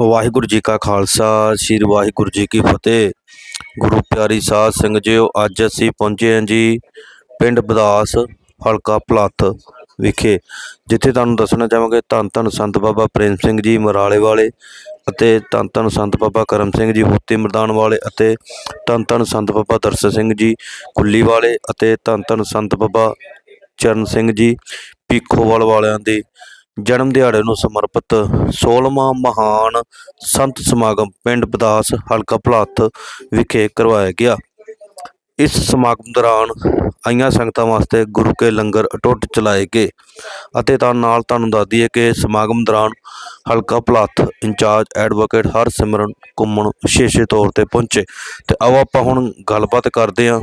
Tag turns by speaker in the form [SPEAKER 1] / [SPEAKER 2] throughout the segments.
[SPEAKER 1] ਵਾਹਿਗੁਰੂ ਜੀ ਕਾ ਖਾਲਸਾ, ਸ੍ਰੀ ਵਾਹਿਗੁਰੂ ਜੀ ਕੀ ਫਤਿਹ। ਗੁਰੂ ਪਿਆਰੀ ਸਾਧ ਸਿੰਘ ਜੀਓ, ਅੱਜ ਅਸੀਂ ਪਹੁੰਚੇ ਹਾਂ ਜੀ ਪਿੰਡ ਬਦਾਸ ਹਲਕਾ ਭਲੱਥ ਵਿਖੇ। ਜਿੱਥੇ ਤੁਹਾਨੂੰ ਦੱਸਣਾ ਚਾਹਾਂਗੇ, ਧੰਨ ਧੰਨ ਸੰਤ ਬਾਬਾ ਪ੍ਰੇਮ ਸਿੰਘ ਜੀ ਮਰਾਲੇ ਵਾਲੇ ਅਤੇ ਧੰਨ ਧੰਨ ਸੰਤ ਬਾਬਾ ਕਰਮ ਸਿੰਘ ਜੀ ਹੁੱਤੀ ਮਰਦਾਨ ਵਾਲੇ ਅਤੇ ਧੰਨ ਧੰਨ ਸੰਤ ਬਾਬਾ ਦਰਸ਼ਨ ਸਿੰਘ ਜੀ ਕੁੱਲੀ ਵਾਲੇ ਅਤੇ ਧੰਨ ਧੰਨ ਸੰਤ ਬਾਬਾ ਚਰਨ ਸਿੰਘ ਜੀ ਪੀਖੋਵਾਲ ਵਾਲਿਆਂ ਦੀ ਜਨਮ ਦਿਹਾੜੇ ਨੂੰ ਸਮਰਪਿਤ 16ਵਾਂ ਮਹਾਨ ਸੰਤ ਸਮਾਗਮ ਪਿੰਡ ਬਦਾਸ ਹਲਕਾ ਭਲੱਥ ਵਿਖੇ ਕਰਵਾਇਆ ਗਿਆ। ਇਸ ਸਮਾਗਮ ਦੌਰਾਨ ਆਈਆਂ ਸੰਗਤਾਂ ਵਾਸਤੇ ਗੁਰੂ ਕੇ ਲੰਗਰ ਅਟੁੱਟ ਚਲਾਏ ਗਏ ਅਤੇ ਤਾਂ ਨਾਲ ਤੁਹਾਨੂੰ ਦੱਸ ਦਈਏ ਕਿ ਸਮਾਗਮ ਦੌਰਾਨ ਹਲਕਾ ਭਲਾਥ ਇੰਚਾਰਜ ਐਡਵੋਕੇਟ ਹਰਸਿਮਰਨ ਘੁੰਮਣ ਵਿਸ਼ੇਸ਼ ਤੌਰ ਤੇ ਪਹੁੰਚੇ। ਤੇ ਆਓ ਆਪਾਂ ਹੁਣ ਗੱਲਬਾਤ ਕਰਦੇ ਹਾਂ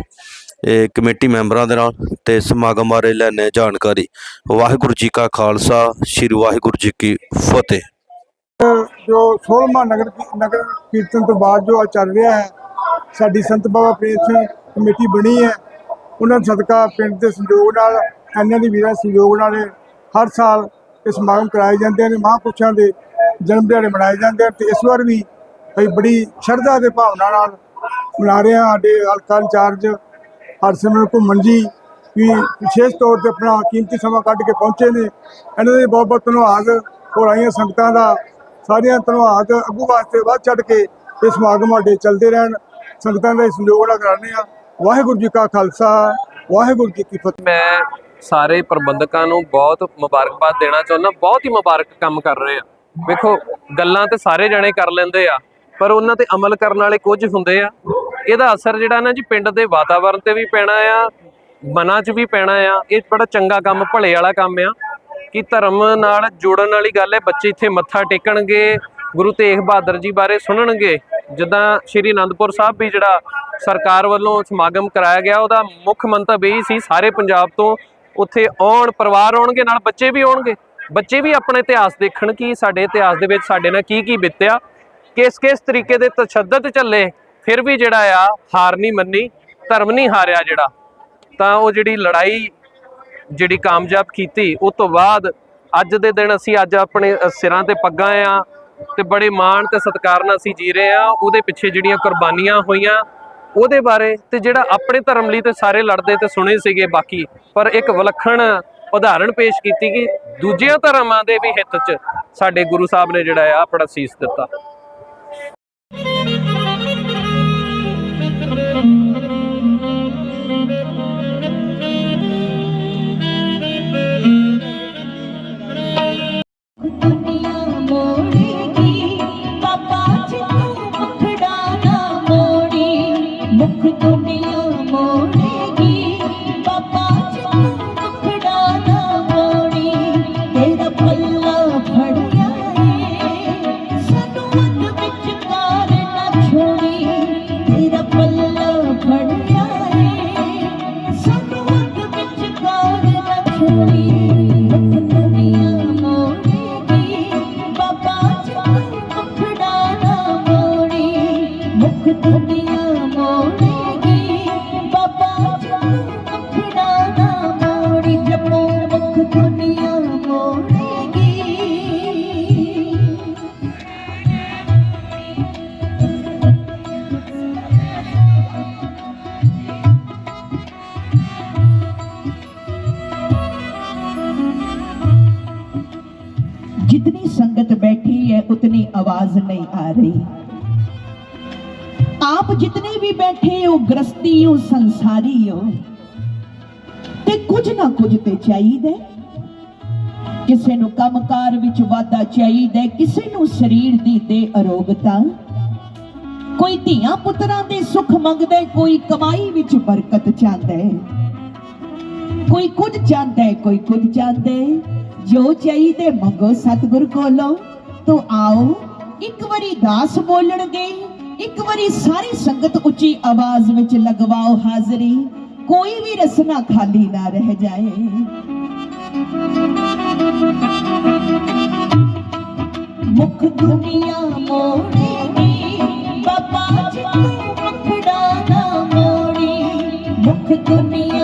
[SPEAKER 1] ਕਮੇਟੀ ਮੈਂਬਰਾਂ ਦੇ ਨਾਲ ਤੇ ਸਮਾਗਮ ਬਾਰੇ ਲੈਣੇ ਜਾਣਕਾਰੀ। ਵਾਹਿਗੁਰੂ ਜੀ ਕਾ ਖਾਲਸਾ, ਸ੍ਰੀ ਵਾਹਿਗੁਰੂ ਜੀ ਕੀ ਫਤਿਹ।
[SPEAKER 2] ਜੋ 16ਵਾਂ ਨਗਰ ਨਗਰ ਕੀਰਤਨ ਤੋਂ ਬਾਅਦ ਜੋ ਅੱਜ ਚੱਲ ਰਿਹਾ ਹੈ, ਸਾਡੀ ਸੰਤ ਬਾਬਾ ਪ੍ਰੀਤ ਸਿੰਘ ਕਮੇਟੀ ਬਣੀ ਹੈ। ਉਹਨਾਂ ਸਦਕਾ ਪਿੰਡ ਦੇ ਸੰਯੋਗ ਨਾਲ ਇਹਨਾਂ ਦੀ ਵੀਰਾਂ ਸੰਯੋਗ ਨਾਲ ਹਰ ਸਾਲ ਇਹ ਸਮਾਗਮ ਕਰਾਏ ਜਾਂਦੇ ਨੇ, ਮਹਾਂਪੁਰਸ਼ਾਂ ਦੇ ਜਨਮ ਦਿਹਾੜੇ ਮਨਾਏ ਜਾਂਦੇ ਹਨ ਤੇ ਇਸ ਵਾਰ ਵੀ ਅਸੀਂ ਬੜੀ ਸ਼ਰਧਾ ਦੇ ਭਾਵਨਾ ਨਾਲ ਮਨਾ ਰਹੇ ਹਾਂ। ਸਾਡੇ ਹਲਕਾ ਇੰਚਾਰਜ ਹਰਸਿਮਰਨ ਘੁੰਮਣ ਜੀ, ਵੀ ਵਿਸ਼ੇਸ਼ ਤੌਰ ਤੇ ਆਪਣਾ ਕੀਮਤੀ ਸਮਾਂ ਕੱਢ ਕੇ ਪਹੁੰਚੇ ਨੇ। ਇਹਨਾਂ ਦੇ ਬਹੁਤ ਬਹੁਤ ਧੰਨਵਾਦ। ਹੋਰ ਆਈਆਂ ਸੰਗਤਾਂ ਦਾ ਸਾਰਿਆਂ ਧੰਨਵਾਦ। ਅੱਗੂ ਵਾਸਤੇ ਵੱਧ ਚੜ ਕੇ ਇਹ ਸਮਾਗਮ ਸਾਡੇ ਚੱਲਦੇ ਰਹਿਣ। ਸੰਗਤਾਂ ਦਾ ਸਹਿਯੋਗ ਨਾਲ ਕਰਾਉਂਦੇ ਆ ਵਾਹਿਗੁਰੂ ਜੀ ਕਾ ਖਾਲਸਾ, ਵਾਹਿਗੁਰੂ ਜੀ ਕੀ ਫਤਿਹ।
[SPEAKER 3] ਮੈਂ ਸਾਰੇ ਪ੍ਰਬੰਧਕਾਂ ਨੂੰ ਬਹੁਤ ਮੁਬਾਰਕਬਾਦ ਦੇਣਾ ਚਾਹੁੰਦਾ। ਬਹੁਤ ਹੀ ਮੁਬਾਰਕ ਕੰਮ ਕਰ ਰਹੇ ਆ। ਵੇਖੋ, ਗੱਲਾਂ ਤੇ ਸਾਰੇ ਜਣੇ ਕਰ ਲੈਂਦੇ ਆ, ਪਰ ਉਹਨਾਂ ਤੇ ਅਮਲ ਕਰਨ ਵਾਲੇ ਕੁਝ ਹੁੰਦੇ ਆ। ਇਹਦਾ ਅਸਰ ਜਿਹੜਾ ਨਾ ਜੀ ਪਿੰਡ ਦੇ ਵਾਤਾਵਰਣ ਤੇ ਵੀ ਪੈਣਾ ਆ, ਮਨਾਂ 'ਚ ਵੀ ਪੈਣਾ ਆ। ਇਹ ਬੜਾ ਚੰਗਾ ਕੰਮ, ਭਲੇ ਵਾਲਾ ਕੰਮ ਆ। ਕਿ ਧਰਮ ਨਾਲ ਜੋੜਨ ਵਾਲੀ ਗੱਲ ਹੈ, ਬੱਚੇ ਇੱਥੇ ਮੱਥਾ ਟੇਕਣਗੇ, ਗੁਰੂ ਤੇਗ ਬਹਾਦਰ ਜੀ ਬਾਰੇ ਸੁਣਨਗੇ। ਜਿੱਦਾਂ ਸ਼੍ਰੀ ਅਨੰਦਪੁਰ ਸਾਹਿਬ ਵੀ ਜਿਹੜਾ ਸਰਕਾਰ ਵੱਲੋਂ ਸਮਾਗਮ ਕਰਾਇਆ ਗਿਆ, ਉਹਦਾ ਮੁੱਖ ਮੰਤਵ ਇਹ ਸੀ, ਸਾਰੇ ਪੰਜਾਬ ਤੋਂ ਉੱਥੇ ਆਉਣ, ਪਰਿਵਾਰ ਆਉਣਗੇ, ਨਾਲ ਬੱਚੇ ਵੀ ਆਉਣਗੇ। ਬੱਚੇ ਵੀ ਆਪਣੇ ਇਤਿਹਾਸ ਦੇਖਣ ਕਿ ਸਾਡੇ ਇਤਿਹਾਸ ਦੇ ਵਿੱਚ ਸਾਡੇ ਨਾਲ ਕੀ ਕੀ ਬੀਤਿਆ ਕਿਸ ਕਿਸ ਤਰੀਕੇ ਦੇ ਤਸ਼ੱਦਦ ਚੱਲੇ। ਫਿਰ ਵੀ ਜਿਹੜਾ ਆ, ਹਾਰ ਨਹੀਂ ਮੰਨੀ, ਧਰਮ ਨਹੀਂ ਹਾਰਿਆ ਜਿਹੜਾ, ਤਾਂ ਉਹ ਜਿਹੜੀ ਲੜਾਈ ਜਿਹੜੀ ਕਾਮਯਾਬ ਕੀਤੀ ਉਸ ਤੋਂ ਬਾਅਦ ਅੱਜ ਦੇ ਦਿਨ ਅਸੀਂ ਅੱਜ ਆਪਣੇ ਸਿਰਾਂ ਤੇ ਪੱਗਾਂ ਆ ਤੇ ਬੜੇ ਮਾਣ ਤੇ ਸਤਿਕਾਰ ਨਾਲ ਅਸੀਂ ਜੀ ਰਹੇ ਆ। ਉਹਦੇ ਪਿੱਛੇ ਜਿਹੜੀਆਂ ਕੁਰਬਾਨੀਆਂ ਹੋਈਆਂ, ਉਹਦੇ ਬਾਰੇ ਤੇ ਜਿਹੜਾ ਆਪਣੇ ਧਰਮ ਲਈ ਤੇ ਸਾਰੇ ਲੜਦੇ ਤੇ ਸੁਣੇ ਸੀਗੇ ਬਾਕੀ, ਪਰ ਇੱਕ ਵਿਲੱਖਣ ਉਦਾਹਰਣ ਪੇਸ਼ ਕੀਤੀ ਕਿ ਦੂਜਿਆਂ ਧਰਮਾਂ ਦੇ ਵੀ ਹਿੱਤ 'ਚ ਸਾਡੇ ਗੁਰੂ ਸਾਹਿਬ ਨੇ ਜਿਹੜਾ ਆ ਆਪਣਾ ਸੀਸ ਦਿੱਤਾ।
[SPEAKER 4] ਦੁਨੀਆ
[SPEAKER 5] जितनी संगत बैठी है उतनी आवाज नहीं आ रही आप जितने भी बैठे हो ਗ੍ਰਸਤੀ ਹੋ ਸੰਸਾਰੀ ਹੋ ਤੇ ਕੁਝ ਨਾ ਕੁਝ ਤੇ ਚਾਹੀਦਾ ਹੈ। ਕਿਸੇ ਨੂੰ ਕੰਮਕਾਰ ਵਿੱਚ ਵਾਧਾ ਚਾਹੀਦਾ ਹੈ, ਕਿਸੇ ਨੂੰ ਸਰੀਰ ਦੀ ਦੇ ਅਰੋਗਤਾ ਕੋਈ ਧੀਆਂ ਪੁੱਤਰਾਂ ਦੇ ਸੁੱਖ ਮੰਗਦਾ ਹੈ, ਕੋਈ ਕਮਾਈ ਵਿੱਚ ਬਰਕਤ ਚਾਹੁੰਦਾ ਹੈ ਕੋਈ ਕੁਝ ਚਾਹੁੰਦਾ ਹੈ ਕੋਈ ਕੁਝ ਚਾਹੁੰਦਾ ਹੈ ਜੋ ਚਾਹੀਦੇ ਮੰਗੋ ਸਤਿਗੁਰ ਕੋਲੋਂ, ਤੋ ਆਓ, ਇੱਕ ਵਾਰੀ ਦਾਸ ਬੋਲਣਗੇ ਇੱਕ ਵਾਰੀ ਸਾਰੀ ਸੰਗਤ ਉੱਚੀ ਆਵਾਜ਼ ਵਿੱਚ ਲਗਵਾਓ ਹਾਜ਼ਰੀ, ਕੋਈ ਵੀ ਰਸਨਾ ਖਾਲੀ ਨਾ ਰਹਿ ਜਾਏ।
[SPEAKER 4] ਮੁਖ ਦੁਨੀਆ ਮੋੜੇਗੀ ਬਾਬਾ ਜੀ ਤੂੰ ਮੁਖੜਾ ਨਾ ਮੋੜੀ। ਮੁਖ ਦੁਨੀਆ